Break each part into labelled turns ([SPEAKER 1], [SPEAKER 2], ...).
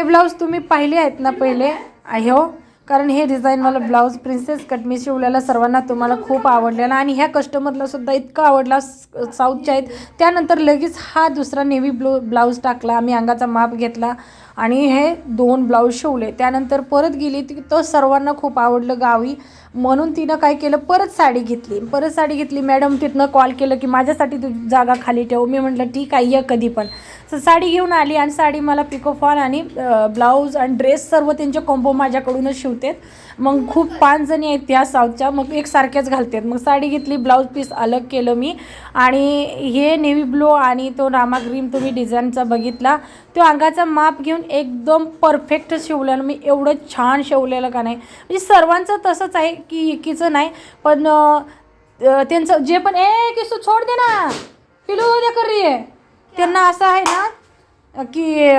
[SPEAKER 1] हे ब्लाऊज तुम्ही पाहिले आहेत ना पहिले? हो कारण हे डिझाईन मला ब्लाऊज प्रिन्सेस कट मी शिवलेला सर्वांना तुम्हाला खूप आवडलेला आणि ह्या कस्टमरला सुद्धा इतका आवडला साऊथच्या आहेत. त्यानंतर लगेच हा दुसरा नेव्ही ब्लू ब्लाऊज टाकला आम्ही अंगाचा माप घेतला. आणि हे दोन ब्लाऊज शिवले. त्यानंतर परत गेली ती तो सर्वांना खूप आवडलं गावी. म्हणून तिनं काय केलं परत साडी घेतली. परत साडी घेतली. मॅडम तिथनं कॉल केलं की माझ्यासाठी तू जागा खाली ठेव. मी म्हटलं ठीक आहे ये कधी पण. तर साडी घेऊन आली आणि साडी मला पिकोफॉल आणि ब्लाऊज आणि ड्रेस सर्व त्यांचे कॉम्बो माझ्याकडूनच शिवतात. मग खूप पाच जणी आहेत त्या साऊथच्या. मग एक सारख्याच घालतात. मग साडी घेतली ब्लाऊज पीस अलग केलं मी. आणि हे नेव्ही ब्लू आणि तो रामा ग्रीम तुम्ही डिझाईनचा बघितला. तो अंगाचा माप घेऊन एकदम परफेक्ट शिवलेलं मी एवढं छान शिवलेलं का नाही. म्हणजे सर्वांचं तसंच आहे की एकीचं नाही पण त्यांचं जे पण ए किसू छोड दे ना पिलू दे करी आहे त्यांना असं आहे ना की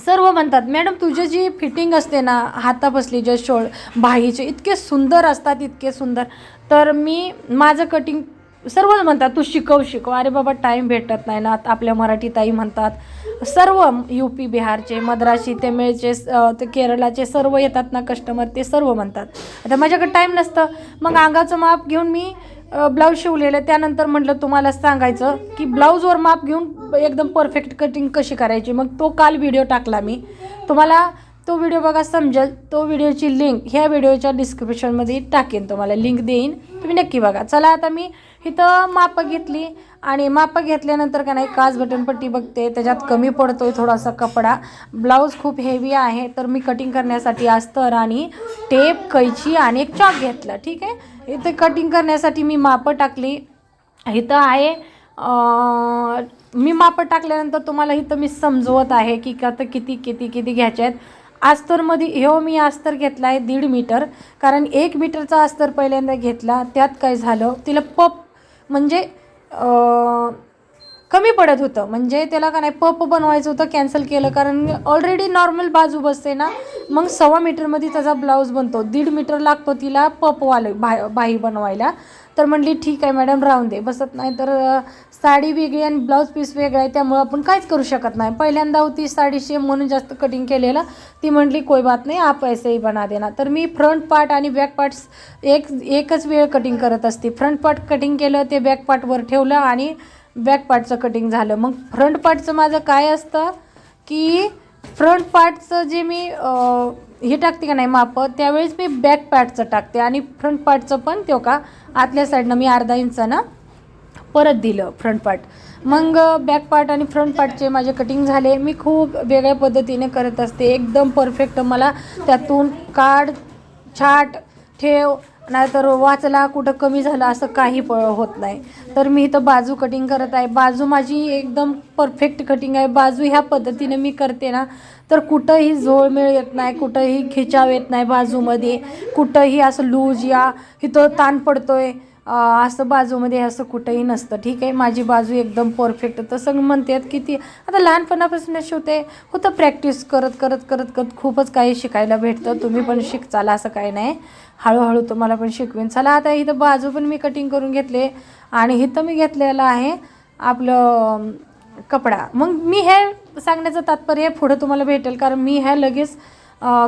[SPEAKER 1] सर्व म्हणतात मॅडम तुझी जी फिटिंग असते ना हातापसली जे शोळ बाहीचे इतके सुंदर असतात इतके सुंदर. तर मी माझं कटिंग सर्व म्हणतात तू शिकव शिकव. अरे बाबा टाईम भेटत नाही ना. आपल्या मराठी ताई म्हणतात सर्व यू पी बिहारचे मद्रासी तमिळचे ते केरळाचे सर्व येतात ना कस्टमर ते सर्व म्हणतात. आता माझ्याकडे टाईम नसतं. मग अंगाचं माप घेऊन मी ब्लाऊज शिवलेलं. त्यानंतर म्हटलं तुम्हाला सांगायचं की ब्लाऊजवर माप घेऊन एकदम परफेक्ट कटिंग कशी करायची? मग तो काल व्हिडिओ टाकला मी. तुम्हाला तो व्हिडिओ बघा समजेल. तो व्हिडिओची लिंक ह्या व्हिडिओच्या डिस्क्रिप्शनमध्ये टाकेन. तुम्हाला लिंक देईन. तुम्ही नक्की बघा. चला आता मी इथं मापं घेतली. आणि मापं घेतल्यानंतर का नाही काच बटनपट्टी बघते. त्याच्यात कमी पडतो आहे थोडासा कपडा. ब्लाऊज खूप हेवी आहे. तर मी कटिंग करण्यासाठी अस्तर आणि टेप कैची आणि एक चॉक घेतला. ठीक आहे? इथे कटिंग करण्यासाठी मी मापं टाकली. इथं आहे मी मापं टाकल्यानंतर तुम्हाला इथं मी समजवत आहे की आता किती किती किती घ्यायचे आहेत. अस्तरमध्ये ह्यो मी अस्तर घेतला आहे दीड मीटर. कारण एक मीटरचा अस्तर पहिल्यांदा घेतला त्यात काय झालं? तिला पप म्हणजे कमी पडत होतं. म्हणजे त्याला का नाही पप बनवायचं होतं कॅन्सल केलं. कारण ऑलरेडी नॉर्मल बाजू बसते ना मग सव्वा मीटरमध्ये त्याचा ब्लाऊज बनतो. दीड मीटर लागतो तिला पपवाले बा बाही बनवायला. तर म्हणली ठीक आहे मॅडम राहून दे. बसत नाही तर साडी वेगळी आणि ब्लाऊज पीस वेगळा आहे त्यामुळं आपण काहीच करू शकत नाही. पहिल्यांदा होती साडी शेम म्हणून जास्त कटिंग केलेलं. ती म्हटली कोई बात नाही आप ऐसेही बना देना. तर मी फ्रंट पार्ट आणि बॅक पार्ट्स एक एकच वेळ कटिंग करत असते. फ्रंट पार्ट कटिंग केलं ते बॅक पार्टवर ठेवलं आणि बॅक पार्टचं कटिंग झालं. मग फ्रंट पार्टचं माझं काय असतं की फ्रंट पार्टचं जे मी हे टाकते का नाही माप त्यावेळेस मी बॅक पार्टचं टाकते आणि फ्रंट पार्टचं पण तो का आतल्या साईडनं मी अर्धा इंचानं परत दिलं फ्रंट पार्ट मग बॅक पार्ट आणि फ्रंट पार्टचे माझे कटिंग झाले. मी खूप वेगळ्या पद्धतीने करत असते. एकदम परफेक्ट मला त्यातून काढ छाट ठेव नाहीतर वाचला कुठं कमी झालं असं काही प होत नाही. तर मी इथं बाजू कटिंग करत आहे. बाजू माझी एकदम परफेक्ट कटिंग आहे. बाजू ह्या पद्धतीने मी करते ना तर कुठंही झोळमेळ येत नाही कुठंही खिचाव येत नाही बाजूमध्ये. कुठंही असं लूज या इथं ताण पडतो आहे असं बाजूमध्ये असं कुठंही नसतं. ठीक आहे? माझी बाजू एकदम परफेक्ट तसं म्हणतात की ती आता लहानपणापासून शिवते होतं प्रॅक्टिस करत करत करत करत खूपच काही शिकायला भेटतं. तुम्ही पण शिकचाल असं काही नाही. हळूहळू तुम्हाला पण शिकवेन. चला आता इथं बाजू पण मी कटिंग करून घेतले आणि इथं मी घेतलेलं आहे आपलं कपडा. मग मी हे सांगण्याचं तात्पर्य पुढं तुम्हाला भेटेल कारण मी हे लगेच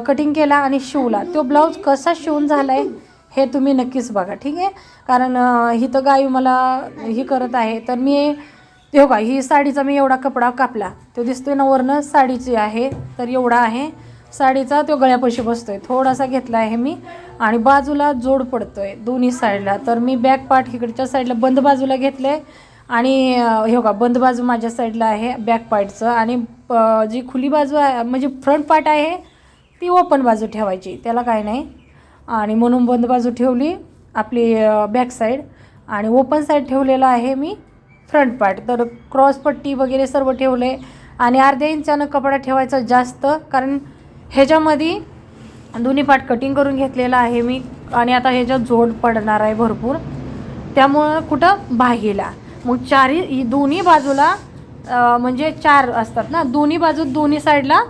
[SPEAKER 1] कटिंग केला आणि शिवला. तो ब्लाऊज कसा शिवून झाला आहे हे तुम्ही नक्कीच बघा ठीक आहे? कारण ही तर गाय मला ही करत आहे. तर मी ते हो का ही साडीचा मी एवढा कपडा कापला. तो दिसतोय ना वरनं साडीची आहे तर एवढा आहे. साडीचा तो गळ्यापाशी बसतोय. थोडासा घेतला आहे मी आणि बाजूला जोड पडतोय दोन्ही साईडला. तर मी बॅक पार्ट इकडच्या साईडला बंद बाजूला घेतलं आहे आणि हे का बंद बाजू माझ्या साईडला आहे बॅक पार्टचं आणि प- जी खुली बाजू आहे म्हणजे फ्रंट पार्ट आहे ती ओपन बाजू ठेवायची. त्याला काय नाही. आणि म्हणून बंद बाजू ठेवली आपली बॅक साईड आणि ओपन साईड ठेवलेला आहे मी फ्रंट पार्ट तर क्रॉस पट्टी वगैरे सर्व ठेवले. आणि अर्ध्या इंचानं कपडा ठेवायचा जास्त कारण ह्याच्यामध्ये दोन्ही पार्ट कटिंग करून घेतलेला आहे मी. आणि आता ह्याच्यात जोड पडणार आहे भरपूर. त्यामुळं कुठं? बाहेला. मग चारही दोन्ही बाजूला म्हणजे चार असतात ना? दोन्ही बाजू दोन्ही साईडला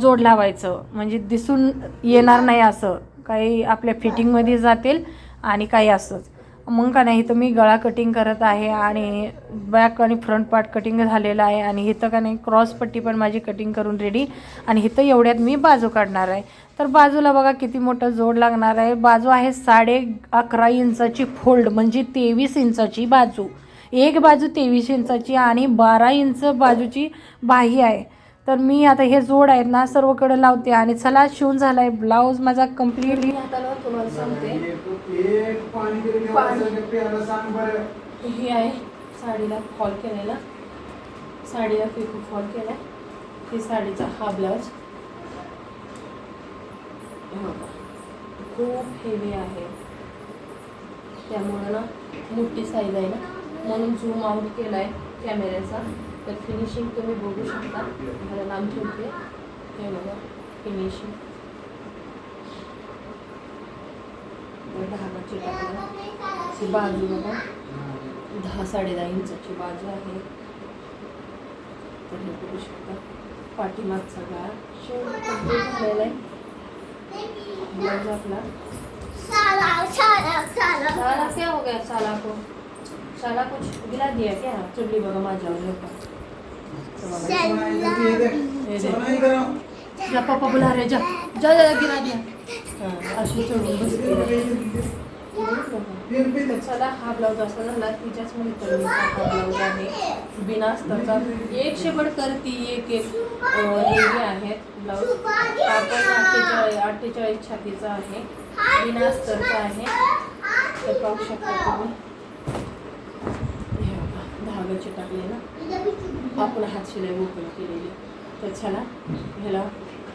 [SPEAKER 1] जोड लावायचं. म्हणजे दिसून येणार नाही असं. काही आपल्या फिटिंगमध्ये जातील आणि काही असंच.
[SPEAKER 2] मग का नाही इथं मी गळा कटिंग करत आहे आणि बॅक आणि फ्रंट पार्ट कटिंग झालेलं आहे आणि इथं का नाही क्रॉस पट्टी पण माझी कटिंग करून रेडी आणि इथं एवढ्यात मी बाजू काढणार आहे. तर बाजूला बघा किती मोठं जोड लागणार आहे. बाजू आहे साडे अकरा इंचाची फोल्ड म्हणजे तेवीस इंचाची बाजू. एक बाजू तेवीस इंचाची आणि बारा इंच बाजूची बाही आहे. तर मी आता हे जोड आहेत ना सर्वकडे लावते आणि चला शिवून झाला आहे ब्लाऊज माझा कम्प्लिटली. ही आहे साडीला फॉल केलेला. साडीला पिकू फॉल केला. ही साडीचा हा ब्लाऊज. हे. खूप हेवी आहे. त्यामुळं ना मोठी साईज आहे ना. म्हणून झूम आउट केला आहे कॅमेऱ्याचा. तर फिनिशिंग तुम्ही बघू शकता. मला लांब ठेवते. हे बघा फिनिशिंग धागाची टाकलं बाजू बघा. दहा साडेदहा इंचाची बाजू आहे. तर हे बघू शकता. पाठीमागचा गाळा शेवट झालेला आहे. ब्लाउज आपला. साला क्या हो गया साला को. साला कुछ गिरा दिया क्या? चुडली बघा माझ्यावर हे हे जा पप्पा बुला रे जा। जा जा गिरा दिया। हां अशी चढून चला हा ब्लाऊज असा झाला तिच्याच मैत्रिणीचा हा ब्लाऊज आहे. बिना अस्तरचा एकशे बडकर ती एक एक हेवी आहेत ब्लाऊज आपण अठ्ठेचाळीस अठ्ठेचाळीस छातीचा आहे. बिना अस्तरचा आहे. तर पाहू शकता तुम्ही. हे बघा, टाकले ना आपण हात शिलाई ओपन केलेली. तर छान ह्याला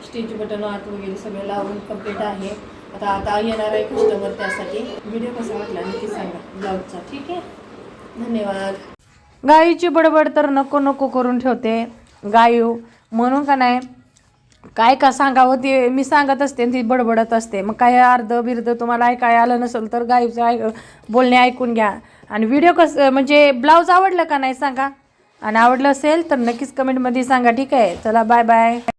[SPEAKER 2] स्टिच बटन आत वगैरे सगळं लावून कंप्लीट आहे. आता आता येणार आहे कस्टमर त्यासाठी. व्हिडिओ कसा वाटला नक्की सांगा. ब्लाऊजचा. ठीक आहे? धन्यवाद. गायीची बडबड तर नको नको करून ठेवते. गायू म्हणून का नाही? काय का सांगावं ते मी सांगत असते ती बडबडत असते. मग काय अर्ध बिर्ध तुम्हाला ऐकाय आलं नसेल तर गायीचं ऐक बोलणे ऐकून घ्या. आणि व्हिडिओ कसं म्हणजे ब्लाऊज आवडलं का नाही सांगा? आणि आवडलं असेल तर नक्कीच कमेंटमध्ये सांगा. ठीक आहे. चला बाय बाय